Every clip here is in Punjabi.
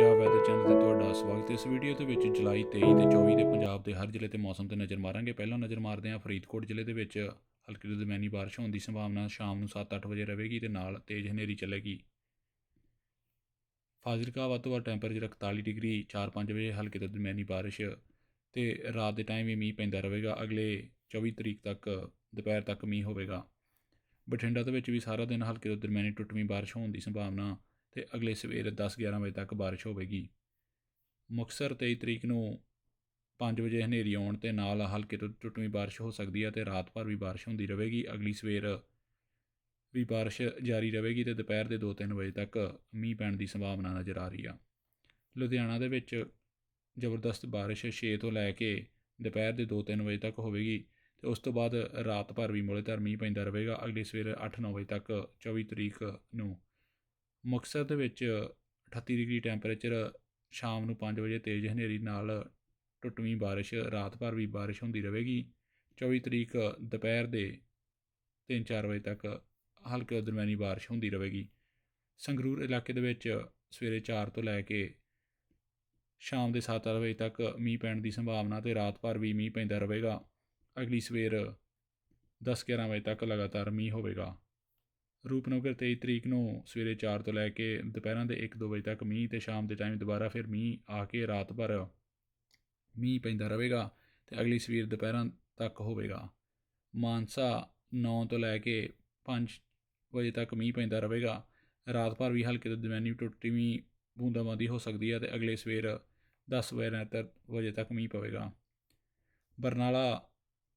ਪੰਜਾਬ ਵੈਦਰ ਚੈਨਲ ਤੇ ਤੁਹਾਡਾ ਸਵਾਗਤ ਹੈ। ਇਸ ਵੀਡੀਓ ਦੇ ਵਿੱਚ ਜੁਲਾਈ 23 ਤੇ 24 ਦੇ ਪੰਜਾਬ ਦੇ ਹਰ ਜ਼ਿਲ੍ਹੇ ਤੇ ਮੌਸਮ ਤੇ ਨਜ਼ਰ ਮਾਰਾਂਗੇ। ਪਹਿਲਾਂ ਨਜ਼ਰ ਮਾਰਦੇ ਹਾਂ ਫਰੀਦਕੋਟ ਜ਼ਿਲ੍ਹੇ ਦੇ ਵਿੱਚ। ਹਲਕੀ ਤੋਂ ਦਰਮਿਆਨੀ ਬਾਰਿਸ਼ ਹੋਣ ਦੀ ਸੰਭਾਵਨਾ ਸ਼ਾਮ ਨੂੰ 7-8 ਵਜੇ ਰਹੇਗੀ ਤੇ ਨਾਲ ਤੇਜ਼ ਹਨੇਰੀ ਚੱਲੇਗੀ। ਫਾਜ਼ਿਲਕਾ ਵੱਧ ਤੋਂ ਵੱਧ ਟੈਂਪਰੇਚਰ 41 ਡਿਗਰੀ 4-5 ਵਜੇ ਹਲਕੀ ਤੋਂ ਦਰਮਿਆਨੀ ਬਾਰਿਸ਼ ਤੇ ਰਾਤ ਦੇ ਟਾਈਮ ਵੀ ਮੀਂਹ ਪੈਂਦਾ ਰਹੇਗਾ। ਅਗਲੇ 24 ਤਰੀਕ ਤੱਕ ਦੁਪਹਿਰ ਤੱਕ ਮੀਂਹ ਹੋਵੇਗਾ। ਬਠਿੰਡਾ ਦੇ ਵਿੱਚ ਵੀ ਸਾਰਾ ਦਿਨ ਹਲਕੀ ਤੋਂ ਦਰਮਿਆਨੀ ਟੁੱਟਵੀਂ ਬਾਰਿਸ਼ ਹੋਣ ਦੀ ਸੰਭਾਵਨਾ ਤੇ ਅਗਲੇ ਸਵੇਰ 10-11 ਵਜੇ ਤੱਕ ਬਾਰਿਸ਼ ਹੋਵੇਗੀ। ਮੁਕਤਸਰ 23 ਤਰੀਕ ਨੂੰ 5 ਵਜੇ ਹਨੇਰੀ ਆਉਣ ਤੇ ਨਾਲ ਹਲਕੇ ਤੋਂ ਟੁੱਟਵੀਂ ਬਾਰਿਸ਼ ਹੋ ਸਕਦੀ ਹੈ ਤੇ ਰਾਤ ਭਰ ਵੀ ਬਾਰਿਸ਼ ਹੁੰਦੀ ਰਹੇਗੀ। ਅਗਲੀ ਸਵੇਰ ਵੀ ਬਾਰਿਸ਼ ਜਾਰੀ ਰਹੇਗੀ ਤੇ ਦੁਪਹਿਰ ਦੇ 2-3 ਵਜੇ ਤੱਕ ਮੀਂਹ ਪੈਣ ਦੀ ਸੰਭਾਵਨਾ ਨਜ਼ਰ ਆ ਰਹੀ ਆ। ਲੁਧਿਆਣਾ ਦੇ ਵਿੱਚ ਜ਼ਬਰਦਸਤ ਬਾਰਿਸ਼ 6 ਤੋਂ ਲੈ ਕੇ ਦੁਪਹਿਰ ਦੇ 2-3 ਵਜੇ ਤੱਕ ਹੋਵੇਗੀ ਤੇ ਉਸ ਤੋਂ ਬਾਅਦ ਰਾਤ ਭਰ ਵੀ ਮੋਲੇਧਾਰ ਮੀਂਹ ਪੈਂਦਾ ਰਹੇਗਾ। ਅਗਲੀ ਸਵੇਰ 8-9 ਵਜੇ ਤੱਕ 24 ਤਰੀਕ ਨੂੰ ਮੁਕਤਸਰ ਦੇ ਵਿੱਚ 38 ਡਿਗਰੀ ਟੈਂਪਰੇਚਰ, ਸ਼ਾਮ ਨੂੰ 5 ਵਜੇ ਤੇਜ਼ ਹਨੇਰੀ ਨਾਲ ਟੁੱਟਵੀਂ ਬਾਰਿਸ਼, ਰਾਤ ਭਰ ਵੀ ਬਾਰਿਸ਼ ਹੁੰਦੀ ਰਹੇਗੀ। 24 ਤਰੀਕ ਦੁਪਹਿਰ ਦੇ 3-4 ਵਜੇ ਤੱਕ ਹਲਕੇ ਦਰਮਿਆਨੀ ਬਾਰਿਸ਼ ਹੁੰਦੀ ਰਹੇਗੀ। ਸੰਗਰੂਰ ਇਲਾਕੇ ਦੇ ਵਿੱਚ ਸਵੇਰੇ 4 ਤੋਂ ਲੈ ਕੇ ਸ਼ਾਮ ਦੇ 7 ਵਜੇ ਤੱਕ ਮੀਂਹ ਪੈਣ ਦੀ ਸੰਭਾਵਨਾ ਤੇ ਰਾਤ ਭਰ ਵੀ ਮੀਂਹ ਪੈਂਦਾ ਰਹੇਗਾ। ਅਗਲੀ ਸਵੇਰ 10-11 ਵਜੇ ਤੱਕ ਲਗਾਤਾਰ ਮੀਂਹ ਹੋਵੇਗਾ। ਰੂਪਨਗਰ 23 ਤਰੀਕ ਨੂੰ ਸਵੇਰੇ 4 ਤੋਂ ਲੈ ਕੇ ਦੁਪਹਿਰਾਂ ਦੇ 1-2 ਵਜੇ ਤੱਕ ਮੀਂਹ ਤੇ ਸ਼ਾਮ ਦੇ ਟਾਈਮ ਦੁਬਾਰਾ ਫਿਰ ਮੀਂਹ ਆ ਕੇ ਰਾਤ ਭਰ ਮੀਂਹ ਪੈਂਦਾ ਰਹੇਗਾ ਤੇ ਅਗਲੀ ਸਵੇਰ ਦੁਪਹਿਰਾਂ ਤੱਕ ਹੋਵੇਗਾ। ਮਾਨਸਾ 9 ਤੋਂ ਲੈ ਕੇ 5 ਵਜੇ ਤੱਕ ਮੀਂਹ ਪੈਂਦਾ ਰਹੇਗਾ। ਰਾਤ ਭਰ ਵੀ ਹਲਕੇ ਤੋਂ ਦਰਮਿਆਨੀ ਟੁੱਟੀ ਵੀ ਬੂੰਦਾਬਾਂਦੀ ਹੋ ਸਕਦੀ ਹੈ ਤੇ ਅਗਲੇ ਸਵੇਰ 10 ਵਜੇ ਵਜੇ ਤੱਕ ਮੀਂਹ ਪਵੇਗਾ। ਬਰਨਾਲਾ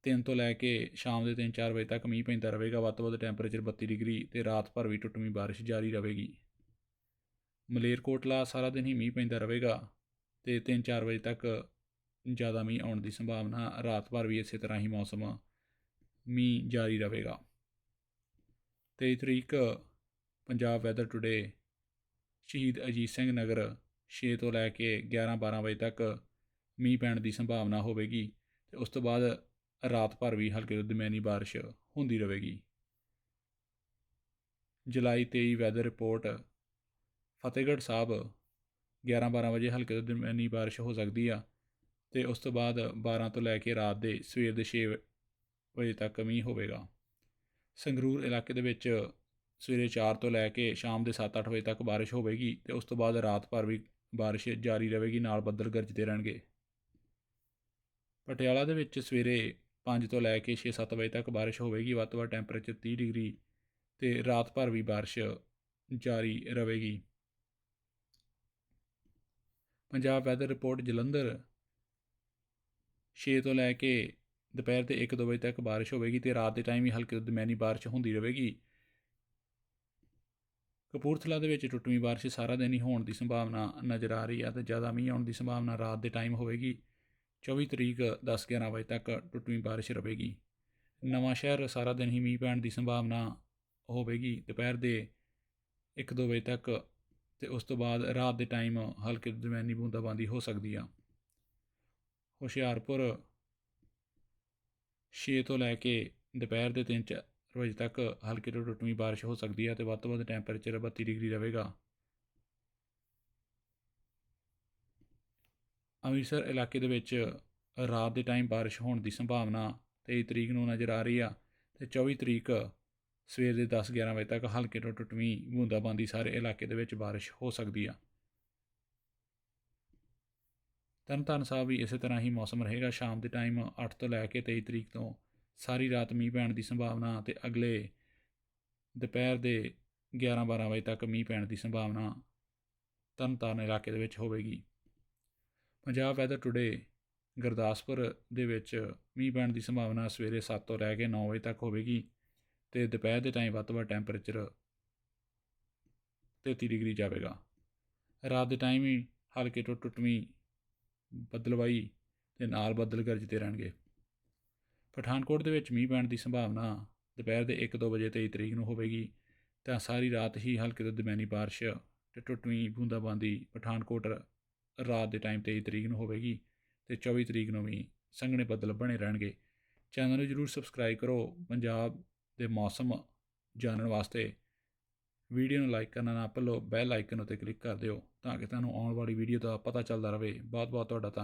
3 ਤੋਂ ਲੈ ਕੇ ਸ਼ਾਮ ਦੇ 3-4 ਵਜੇ ਤੱਕ ਮੀਂਹ ਪੈਂਦਾ ਰਹੇਗਾ, ਵੱਧ ਤੋਂ ਵੱਧ ਟੈਂਪਰੇਚਰ 32 ਡਿਗਰੀ ਤੇ ਰਾਤ ਭਰ ਵੀ ਟੁੱਟਵੀਂ ਬਾਰਿਸ਼ ਜਾਰੀ ਰਹੇਗੀ। ਮਲੇਰਕੋਟਲਾ ਸਾਰਾ ਦਿਨ ਹੀ ਮੀਂਹ ਪੈਂਦਾ ਰਹੇਗਾ ਤੇ 3-4 ਵਜੇ ਤੱਕ ਜ਼ਿਆਦਾ ਮੀਂਹ ਆਉਣ ਦੀ ਸੰਭਾਵਨਾ ਰਾਤ ਭਰ ਵੀ ਇਸੇ ਤਰ੍ਹਾਂ ਹੀ ਮੌਸਮ ਮੀਂਹ ਜਾਰੀ ਰਹੇਗਾ। 23 ਤਰੀਕ, ਪੰਜਾਬ ਵੈਦਰ ਟੁਡੇ ਸ਼ਹੀਦ ਅਜੀਤ ਸਿੰਘ ਨਗਰ 6 ਤੋਂ ਲੈ ਕੇ 11-12 ਵਜੇ ਤੱਕ ਮੀਂਹ ਪੈਣ ਦੀ ਸੰਭਾਵਨਾ ਹੋਵੇਗੀ ਤੇ ਉਸ ਤੋਂ ਬਾਅਦ ਰਾਤ ਭਰ ਵੀ ਹਲਕੇ ਤੋਂ ਦਰਮਿਆਨੀ ਬਾਰਿਸ਼ ਹੁੰਦੀ ਰਹੇਗੀ। ਜੁਲਾਈ 23 ਵੈਦਰ ਰਿਪੋਰਟ ਫਤਿਹਗੜ੍ਹ ਸਾਹਿਬ 11-12 ਵਜੇ ਹਲਕੇ ਤੋਂ ਦਰਮਿਆਨੀ ਬਾਰਿਸ਼ ਹੋ ਸਕਦੀ ਆ ਤੇ ਉਸ ਤੋਂ ਬਾਅਦ 12 ਤੋਂ ਲੈ ਕੇ ਰਾਤ ਦੇ ਸਵੇਰ ਦੇ 6 ਵਜੇ ਤੱਕ ਮੀਂਹ ਹੋਵੇਗਾ। ਸੰਗਰੂਰ ਇਲਾਕੇ ਦੇ ਵਿੱਚ ਸਵੇਰੇ 4 ਤੋਂ ਲੈ ਕੇ ਸ਼ਾਮ ਦੇ 7-8 ਵਜੇ ਤੱਕ ਬਾਰਿਸ਼ ਹੋਵੇਗੀ ਤੇ ਉਸ ਤੋਂ ਬਾਅਦ ਰਾਤ ਭਰ ਵੀ ਬਾਰਿਸ਼ ਜਾਰੀ ਰਹੇਗੀ, ਨਾਲ ਬੱਦਲ ਗਰਜਦੇ ਰਹਿਣਗੇ। ਪਟਿਆਲਾ ਦੇ ਵਿੱਚ ਸਵੇਰੇ 5 ਤੋਂ ਲੈ ਕੇ 6-7 ਵਜੇ ਤੱਕ ਬਾਰਿਸ਼ ਹੋਵੇਗੀ, ਵੱਧ ਤੋਂ ਵੱਧ ਟੈਂਪਰੇਚਰ 30 ਡਿਗਰੀ ਤੇ ਰਾਤ ਭਰ ਵੀ ਬਾਰਿਸ਼ ਜਾਰੀ ਰਹੇਗੀ। Punjab weather report Jalandhar. 6 ਤੋਂ ਲੈ ਕੇ ਦੁਪਹਿਰ ਦੇ 1-2 ਵਜੇ ਤੱਕ ਬਾਰਿਸ਼ ਹੋਵੇਗੀ ਤੇ ਰਾਤ ਦੇ ਟਾਈਮ ਵੀ ਹਲਕੀ ਤੋਂ ਦਰਮਿਆਨੀ ਬਾਰਿਸ਼ ਹੁੰਦੀ ਰਹੇਗੀ। ਕਪੂਰਥਲਾ ਦੇ ਵਿੱਚ ਟੁੱਟਵੀਂ ਬਾਰਿਸ਼ ਸਾਰਾ ਦਿਨ ਹੀ ਹੋਣ ਦੀ ਸੰਭਾਵਨਾ ਨਜ਼ਰ ਆ ਰਹੀ ਹੈ ਤੇ ਜ਼ਿਆਦਾ ਮੀਂਹ ਆਉਣ ਦੀ ਸੰਭਾਵਨਾ ਰਾਤ ਦੇ ਟਾਈਮ ਹੋਵੇਗੀ। 24 ਤਰੀਕ 10-11 ਵਜੇ ਤੱਕ ਟੁੱਟਵੀਂ ਬਾਰਿਸ਼ ਰਹੇਗੀ। ਨਵਾਂ ਸ਼ਹਿਰ ਸਾਰਾ ਦਿਨ ਹੀ ਮੀਂਹ ਪੈਣ ਦੀ ਸੰਭਾਵਨਾ ਹੋਵੇਗੀ। ਦੁਪਹਿਰ ਦੇ 1-2 ਵਜੇ ਤੱਕ ਤੇ ਉਸ ਤੋਂ ਬਾਅਦ ਰਾਤ ਦੇ ਟਾਈਮ ਹਲਕੀ ਦਰਮਿਆਨੀ ਬੂੰਦਾਬਾਂਦੀ ਹੋ ਸਕਦੀ ਆ। ਹੁਸ਼ਿਆਰਪੁਰ 6 ਤੋਂ ਲੈ ਕੇ ਦੁਪਹਿਰ ਦੇ 3-4 ਵਜੇ ਤੱਕ ਹਲਕੀ ਤੋਂ ਟੁੱਟਵੀਂ ਬਾਰਿਸ਼ ਹੋ ਸਕਦੀ ਹੈ ਤੇ ਵੱਧ ਤੋਂ ਵੱਧ ਟੈਂਪਰੇਚਰ 32 ਡਿਗਰੀ ਰਹੇਗਾ। ਅੰਮ੍ਰਿਤਸਰ ਇਲਾਕੇ ਦੇ ਵਿੱਚ ਰਾਤ ਦੇ ਟਾਈਮ ਬਾਰਿਸ਼ ਹੋਣ ਦੀ ਸੰਭਾਵਨਾ 23 ਤਰੀਕ ਨੂੰ ਨਜ਼ਰ ਆ ਰਹੀ ਆ ਤੇ 24 ਤਰੀਕ ਸਵੇਰ ਦੇ 10-11 ਵਜੇ ਤੱਕ ਹਲਕੇ ਤੋਂ ਟੁੱਟਵੀਂ ਬੂੰਦਾਬਾਂਦੀ ਸਾਰੇ ਇਲਾਕੇ ਦੇ ਵਿੱਚ ਬਾਰਿਸ਼ ਹੋ ਸਕਦੀ ਆ। ਤਰਨਤਾਰਨ ਸਾਹਿਬ ਵੀ ਇਸੇ ਤਰ੍ਹਾਂ ਹੀ ਮੌਸਮ ਰਹੇਗਾ। ਸ਼ਾਮ ਦੇ ਟਾਈਮ 8 ਤੋਂ ਲੈ ਕੇ 23 ਤਰੀਕ ਤੋਂ ਸਾਰੀ ਰਾਤ ਮੀਂਹ ਪੈਣ ਦੀ ਸੰਭਾਵਨਾ ਤੇ ਅਗਲੇ ਦੁਪਹਿਰ ਦੇ 11-12 ਵਜੇ ਤੱਕ ਮੀਂਹ ਪੈਣ ਦੀ ਸੰਭਾਵਨਾ ਤਰਨਤਾਰਨ ਇਲਾਕੇ ਦੇ ਵਿੱਚ ਹੋਵੇਗੀ। ਪੰਜਾਬ ਵੈਦਰ ਟੁਡੇ ਗੁਰਦਾਸਪੁਰ ਦੇ ਵਿੱਚ ਮੀਂਹ ਪੈਣ ਦੀ ਸੰਭਾਵਨਾ ਸਵੇਰੇ 7 ਤੋਂ ਲੈ ਕੇ 9 ਵਜੇ ਤੱਕ ਹੋਵੇਗੀ ਤੇ ਦੁਪਹਿਰ ਦੇ ਟਾਈਮ ਵੱਧ ਤੋਂ ਵੱਧ ਟੈਂਪਰੇਚਰ 33 ਡਿਗਰੀ ਜਾਵੇਗਾ। ਰਾਤ ਦੇ ਟਾਈਮ ਹੀ ਹਲਕੇ ਤੋਂ ਟੁੱਟਵੀਂ ਬਦਲਵਾਈ ਤੇ ਨਾਲ ਬੱਦਲ ਗਰਜਦੇ ਰਹਿਣਗੇ। ਪਠਾਨਕੋਟ ਦੇ ਵਿੱਚ ਮੀਂਹ ਪੈਣ ਦੀ ਸੰਭਾਵਨਾ ਦੁਪਹਿਰ ਦੇ 1-2 ਵਜੇ 23 ਤਰੀਕ ਨੂੰ ਹੋਵੇਗੀ, ਤਾਂ ਸਾਰੀ ਰਾਤ ਹੀ ਹਲਕੇ ਤੋਂ ਦਰਮਿਆਨੀ ਬਾਰਿਸ਼ ਤੇ ਟੁੱਟਵੀਂ ਬੂੰਦਾਬਾਂਦੀ ਪਠਾਨਕੋਟ ਰਾਤ ਦੇ ਟਾਈਮ 23 ਤਰੀਕ ਨੂੰ ਹੋਵੇਗੀ ਤੇ 24 ਤਰੀਕ ਨੂੰ ਵੀ ਸੰਘਣੇ ਬੱਦਲ ਬਣੇ ਰਹਿਣਗੇ। ਚੈਨਲ ਨੂੰ ਜਰੂਰ ਸਬਸਕ੍ਰਾਈਬ ਕਰੋ। ਪੰਜਾਬ ਦੇ ਮੌਸਮ ਜਾਣਨ ਵਾਸਤੇ ਵੀਡੀਓ ਨੂੰ ਲਾਈਕ ਕਰਨਾ ਨਾ ਭੁੱਲੋ। ਬੈਲ ਆਈਕਨ ਉੱਤੇ ਕਲਿੱਕ ਕਰ ਦਿਓ ਤਾਂ ਕਿ ਤੁਹਾਨੂੰ ਆਉਣ ਵਾਲੀ ਵੀਡੀਓ ਦਾ ਪਤਾ ਚੱਲਦਾ ਰਹੇ। ਬਹੁਤ ਬਹੁਤ ਤੁਹਾਡਾ ਧੰਨਵਾਦ।